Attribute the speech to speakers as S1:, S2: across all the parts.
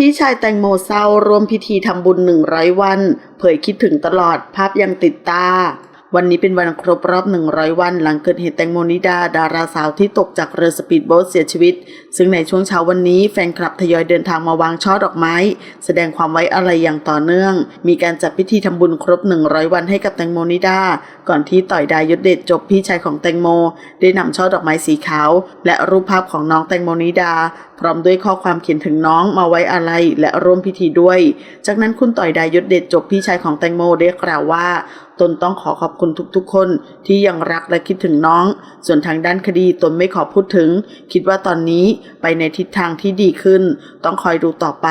S1: พี่ชายแตงโมเศร้าร่วมพิธีทำบุญ 100 วัน เผยคิดถึงตลอดภาพยังติดตา วันนี้เป็นวันครบรอบ 100 วัน หลังเกิดเหตุแตงโมนิดา ดาราสาวที่ตกจากเรือสปีดโบ๊ทเสียชีวิต ซึ่งในช่วงเช้าวันนี้แฟนคลับทยอยเดินทางมาวางช่อดอกไม้ แสดงความไว้อาลัยอย่างต่อเนื่อง มีการจัดพิธีทำบุญครบ 100 วันให้กับแตงโมนิดา ก่อนที่ต่อยดายศเดชจบพี่ชายของแตงโม ได้นำช่อดอกไม้สีขาว และรูปภาพของน้องแตงโมนิดา พร้อมด้วยข้อความเขียนถึงน้องมาไว้อาลัยและร่วมพิธีด้วย จากนั้นคุณต่อยดายศเดชจบพี่ชายของแตงโมได้กล่าวว่า ตนต้องขอขอบคุณทุกๆ คนที่ยังรักและคิดถึงน้อง ส่วนทางด้านคดีตนไม่ขอพูดถึง คิดว่าตอนนี้ไปในทิศทางที่ดีขึ้น ต้องคอยดูต่อไป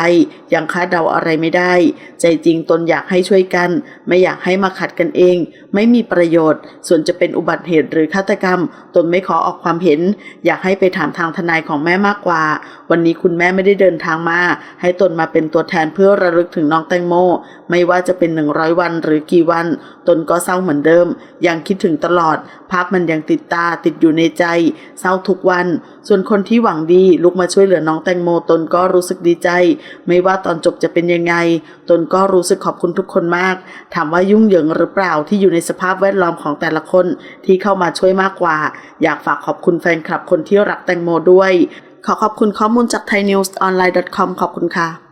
S1: ยังคาดเดาอะไรไม่ได้ ใจจริงตนอยากให้ช่วยกัน ไม่อยากให้มาขัดกันเอง ไม่มีประโยชน์ ส่วนจะเป็นอุบัติเหตุหรือฆาตกรรม ตนไม่ขอออกความเห็น อยากให้ไปถามทางทนายของแม่มากกว่า วันนี้คุณแม่ไม่ได้เดินทางมา ให้ตนมาเป็นตัวแทนเพื่อระลึกถึงน้องแตงโม ไม่ว่าจะเป็น 100 วันหรือกี่วัน ตนก็เศร้าเหมือนเดิม ยังคิดถึงตลอด ภาพมันยังติดตาติดอยู่ในใจ เศร้าทุกวัน ส่วนคนที่หวังดีลุกมาช่วยเหลือน้องแตงโม ตนก็รู้สึกดีใจ ไม่ว่าตอนจบจะเป็นยังไง ตนก็รู้สึกขอบคุณทุกคนมาก ถามว่ายุ่งเหยิงหรือเปล่าที่อยู่ในสภาพแวดล้อมของแต่ละคนที่เข้ามาช่วยมากกว่า อยากฝากขอบคุณแฟนคลับคนที่รักแตงโมด้วย ขอขอบคุณข้อมูลจาก thainewsonline.com ขอบคุณค่ะ